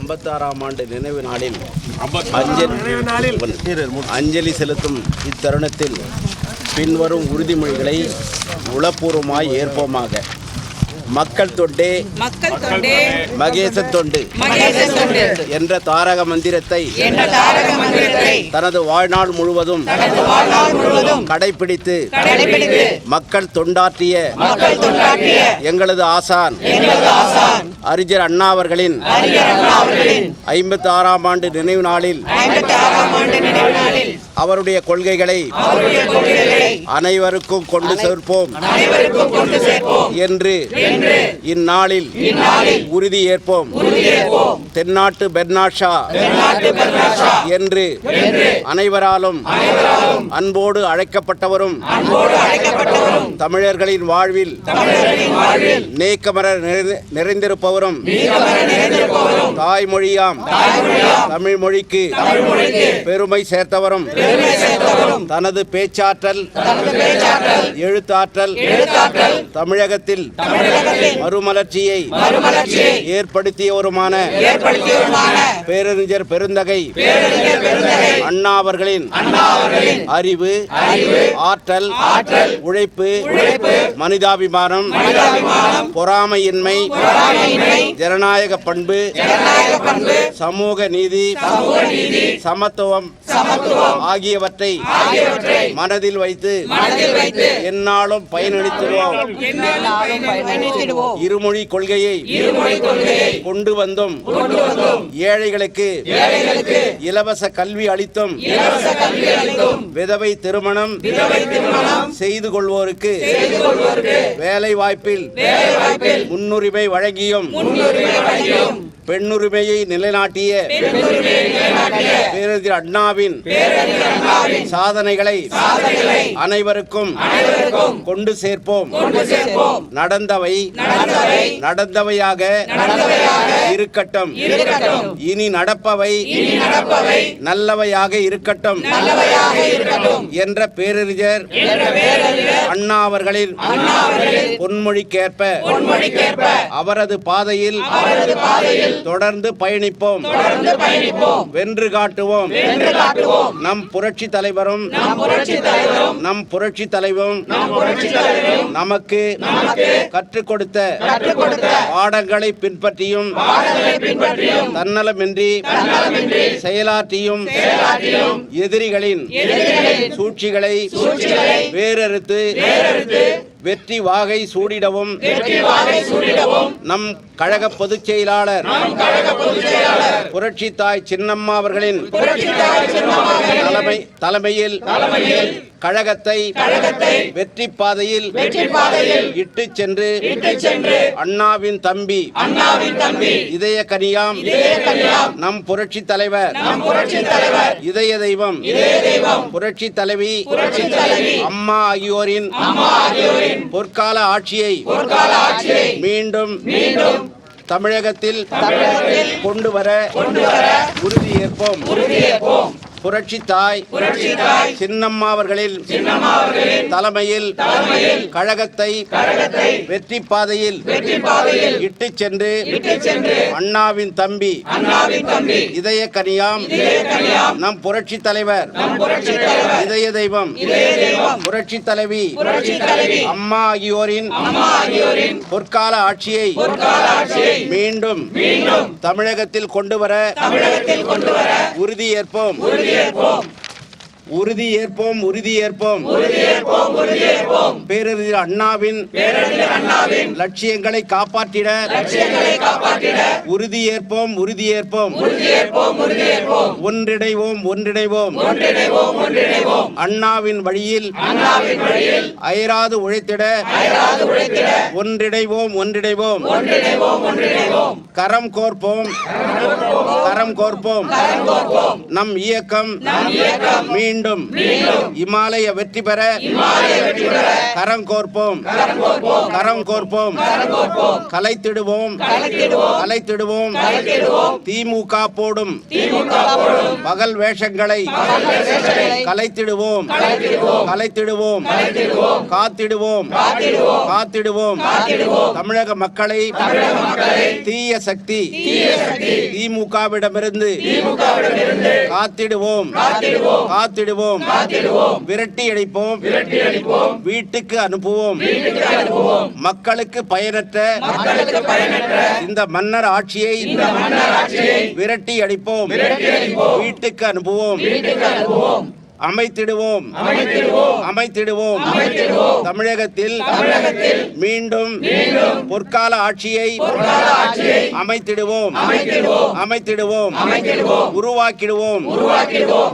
ஐம்பத்தாறாம் ஆண்டு நினைவு நாளில் அஞ்சலி அஞ்சலி செலுத்தும் இத்தருணத்தில் பின்வரும் உறுதிமொழிகளை உளப்பூர்வமாய் ஏற்போமாக. மக்கள் தொண்டே மகேச தொண்டு மகேச தொண்டு என்ற தாரக மந்திரத்தை என்ற தாரக மந்திரத்தை தனது வாழ்நாள் முழுவதும் கடைபிடித்து மக்கள் தொண்டாற்றிய எங்களது ஆசான் அறிஞர் அண்ணா அவர்களின் ஐம்பத்தி ஆறாம் ஆண்டு நினைவு நாளில் அவருடைய கொள்கைகளை அவருடைய கொள்கைகளை அனைவருக்கும் கொண்டு சேர்ப்போம் அனைவருக்கும் கொண்டு சேர்ப்போம் என்று இந்நாளில் உறுதி ஏற்போம். தென்னாட்டு பெர்னாஷா என்று அனைவராலும் அன்போடு அழைக்கப்பட்டவரும் தமிழர்களின் வாழ்வில் நேக்கமர நிறை- நிறைந்திருப்பவரும் தாய்மொழியாம் தமிழ் மொழிக்கு பெருமை சேர்த்தவரும் தனது பேச்சாற்றல் எழுத்தாற்றல் தமிழகத்தில் மறுமலர்ச்சியை ஏற்படுத்தியவருமான பேரறிஞர் பெருந்தகை அண்ணா அவர்களின் அண்ணா அவர்களின் அறிவு ஆற்றல் உழைப்பு மனிதாபிமானம் பொறாமையின்மை ஜனநாயக பண்பு சமூக நீதி சமத்துவம் சமத்துவம் ஆகியவற்றை மனதில் வைத்து எந்நாளும் பயணித்திடுவோம் இருமொழி கொள்கையை கொண்டு வந்தும். ஏழைகளுக்கு இலவச கல்வி அளித்தும். அளித்தும் விதவை திருமணம் செய்து கொள்வோருக்கு வேலை வாய்ப்பில் முன்னுரிமை வழங்கியும் பெண்ணுரிமையை நிலைநாட்டிய பேரறிஞர் அண்ணாவின் சாதனைகளை அனைவருக்கும் கொண்டு சேர்ப்போம். கொண்டு சேர்ப்போம். நடந்தவை நடந்தவை நடந்தவையாக இருக்கட்டும். இனி நடப்பவை நல்லவையாக இருக்கட்டும். என்ற பேரறிஞர் அண்ணா அவர்களின் பொன்மொழிக்கேற்ப பொன்மொழிக்கேற்ப அவரது பாதையில் அவரது பாதையில் தொடர்ந்து பயணிப்போம். வென்று காட்டுவோம். நம் புரட்சி தலைவரும் நம் புரட்சி தலைவரும் நம் புரட்சி தலைவரும் நம் புரட்சி தலைவரும் நமக்கு கற்றுக் கொடுத்த பாடங்களை பின்பற்றியும் தன்னலமின்றி செயலாற்றியும் எதிரிகளின் சூழ்ச்சிகளை வேறறுத்து வெற்றி வாகை சூடிடவும் வெற்றி வாகை சூடிடவும் நம் கழக பொதுச் செயலாளர் புரட்சி தாய் சின்னம்மா அவர்களின் தலைமை தலைமையில் தலைமையில் கழகத்தை கழகத்தை வெற்றி பாதையில் வெற்றி பாதையில் இட்டு சென்று சென்று அண்ணாவின் தம்பி அண்ணாவின் தம்பி இதய கனியாம் இதய கல்யாணம் நம் புரட்சி தலைவர் நம் புரட்சி தலைவர் இதய தெய்வம் இதய தெய்வம் புரட்சி தலைவி புரட்சி தலைவி அம்மா ஆகியோரின் அம்மா ஆகியோரின் பொற்கால ஆட்சியை பொற்கால ஆட்சியை மீண்டும் மீண்டும் தமிழகத்தில் கொண்டு வர கொண்டு வர உறுதி ஏற்போம் உறுதியேற்போம். புரட்சி தாய் சின்னம்மா அவர்களின் தலைமையில் கழகத்தை வெற்றி பாதையில் வெற்றி பாதையில் இட்டு சென்று அண்ணாவின் தம்பி இதய கனியாம் நம் புரட்சி தலைவர் நம் புரட்சி தலைவர் இதய தெய்வம் புரட்சி தலைவி புரட்சி தலைவி அம்மா ஆகியோரின் பொற்கால ஆட்சியை மீண்டும் மீண்டும் தமிழகத்தில் கொண்டு வர தமிழகத்தில் கொண்டு வர உறுதி ஏற்போம் உறுதி ஏற்போம். பேரறிஞர் அண்ணாவின் லட்சியங்களை காப்பாற்றிட உறுதி ஏற்போம் உறுதி ஏற்போம். ஒன்றிணைவோம் ஒன்றிணைவோம். அண்ணாவின் வழியில் அயராது உழைத்திட ஒன்றிணைவோம் ஒன்றிணைவோம். கரம் கோர்ப்போம். கரம் கோர்ப்போம். நம் இயக்கம் மீண்டும் மீண்டும் இமாலய வெற்றி பெற கரம் கோர்ப்போம். கரம் கோர்ப்போம். கலைத்திடுவோம். கலைத்திடுவோம். திமுக போடும். பகல் வேஷங்களை கலைத்திடுவோம். கலைத்திடுவோம். காத்திடுவோம். காத்திடுவோம். தமிழக மக்களை தீய சக்தி திமுகவிடமிருந்து காத்திடுவோம். காத்திடுவோம். விரட்டி அடிப்போம். வீட்டுக்கு அனுப்புவோம். மக்களுக்கு பயனற்ற இந்த மன்னர் ஆட்சியை விரட்டி அடிப்போம். வீட்டுக்கு அனுப்புவோம். அமைத்திடுவோம் அமைத்திடுவோம் தமிழகத்தில் மீண்டும் பொற்கால ஆட்சியை அமைத்திடுவோம் அமைத்திடுவோம் உருவாக்கிடுவோம்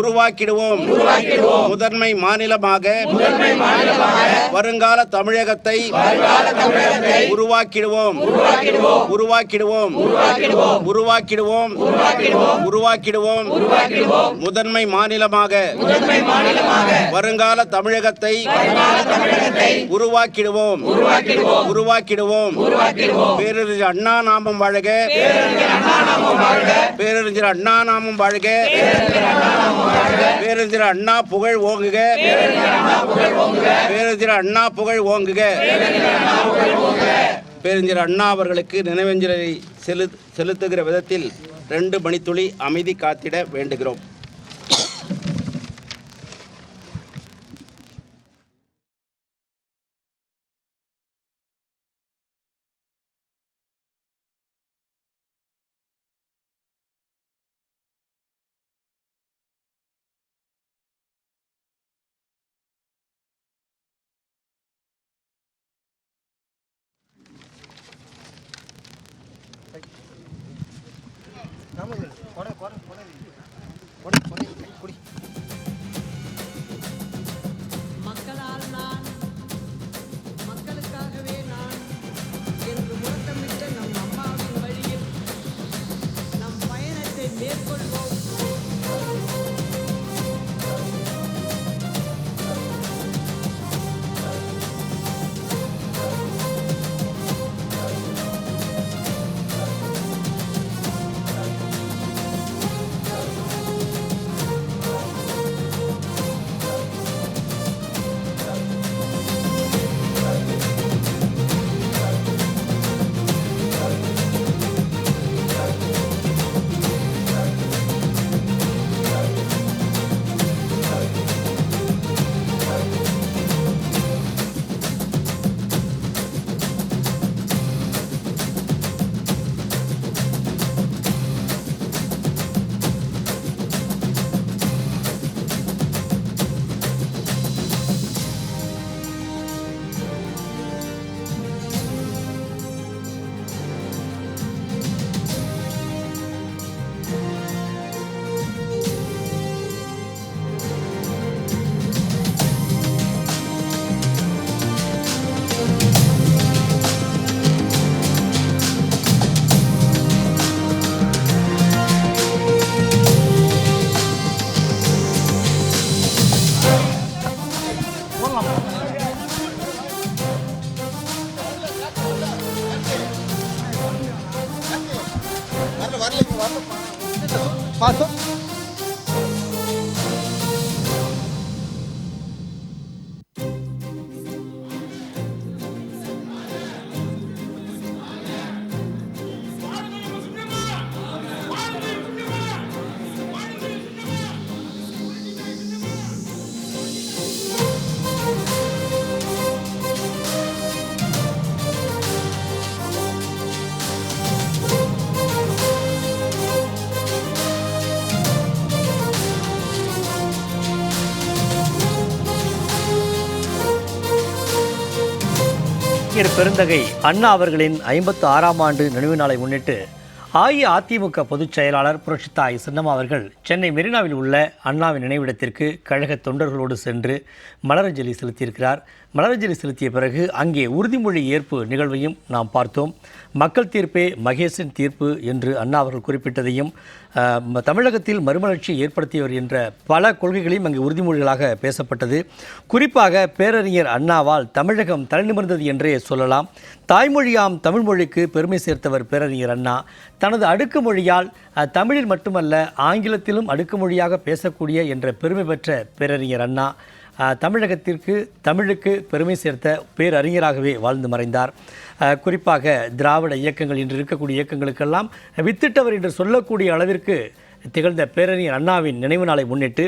உருவாக்கிடுவோம் முதன்மை மாநிலமாக வருங்கால தமிழகத்தை உருவாக்கிடுவோம் உருவாக்கிடுவோம் உருவாக்கிடுவோம் உருவாக்கிடுவோம் முதன்மை மாநிலமாக வருங்கால தமிழகத்தை உருவாக்கிடுவோம். உருவாக்கிடுவோம். பேரறிஞர் அண்ணா நாமம் வாழ்க. பேரறிஞர் அண்ணா நாமம் வாழ்க. பேரறிஞர் அண்ணா புகழ் ஓங்குக. பேரறிஞர் அண்ணா புகழ் ஓங்குக. பேரறிஞர் அண்ணா அவர்களுக்கு நினைவஞ்சலி செலு செலுத்துகிற விதத்தில் ரெண்டு மணித்துளி அமைதி காத்திட வேண்டுகிறோம். corre, pone கலைஞர் பெருந்தகை அண்ணா அவர்களின் ஐம்பத்து ஆறாம் ஆண்டு நினைவு நாளை முன்னிட்டு அஇஅதிமுக பொதுச் செயலாளர் புரட்சித்தாய் சின்னம்மா அவர்கள் சென்னை மெரினாவில் உள்ள அண்ணாவின் நினைவிடத்திற்கு கழக தொண்டர்களோடு சென்று மலரஞ்சலி செலுத்தியிருக்கிறார். மலரஞ்சலி செலுத்திய பிறகு அங்கே உறுதிமொழி ஏற்பு நிகழ்வையும் நாம் பார்த்தோம். மக்கள் தீர்ப்பே மகேஷின் தீர்ப்பு என்று அண்ணா அவர்கள் குறிப்பிட்டதையும் தமிழகத்தில் மறுமலர்ச்சி ஏற்படுத்தியவர் என்ற பல கொள்கைகளையும் அங்கு உறுதிமொழிகளாக பேசப்பட்டது. குறிப்பாக பேரறிஞர் அண்ணாவால் தமிழகம் தலைநிமிர்ந்தது என்றே சொல்லலாம். தாய்மொழியாம் தமிழ் மொழிக்கு பெருமை சேர்த்தவர் பேரறிஞர் அண்ணா. தனது அடுக்குமொழியால் மொழியால் தமிழில் மட்டுமல்ல ஆங்கிலத்திலும் அடுக்குமொழியாக பேசக்கூடிய என்ற பெருமை பெற்ற பேரறிஞர் அண்ணா. தமிழகத்திற்கு தமிழுக்கு பெருமை சேர்த்த பேரறிஞராகவே வாழ்ந்து மறைந்தார். குறிப்பாக திராவிட இயக்கங்கள் இன்று இருக்கக்கூடிய இயக்கங்களுக்கெல்லாம் வித்திட்டவர் என்று சொல்லக்கூடிய அளவிற்கு திகழ்ந்த பேரறிஞர் அண்ணாவின் நினைவு நாளை முன்னிட்டு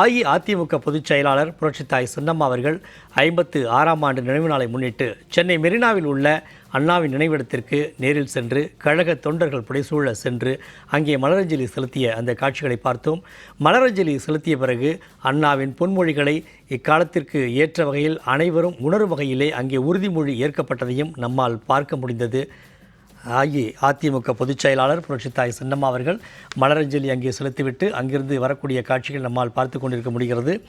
அஇஅதிமுக பொதுச் செயலாளர் புரட்சித்தாய் சின்னம்மா அவர்கள் ஐம்பத்து ஆறாம் ஆண்டு நினைவு நாளை முன்னிட்டு சென்னை மெரினாவில் உள்ள அண்ணாவின் நினைவிடத்திற்கு நேரில் சென்று கழக தொண்டர்கள் புடைசூழ சென்று அங்கே மலரஞ்சலி செலுத்திய அந்த காட்சிகளை பார்த்தோம். மலரஞ்சலி செலுத்திய பிறகு அண்ணாவின் பொன்மொழிகளை இக்காலத்திற்கு ஏற்ற வகையில் அனைவரும் உணரும் வகையிலே அங்கே உறுதிமொழி ஏற்கப்பட்டதையும் நம்மால் பார்க்க முடிந்தது. ஆகி அதிமுக பொதுச் செயலாளர் புரட்சித்தாய் சின்னம்மா அவர்கள் மலரஞ்சலி அங்கே செலுத்திவிட்டு அங்கிருந்து வரக்கூடிய காட்சிகள் நம்மால் பார்த்து கொண்டிருக்க முடிகிறது.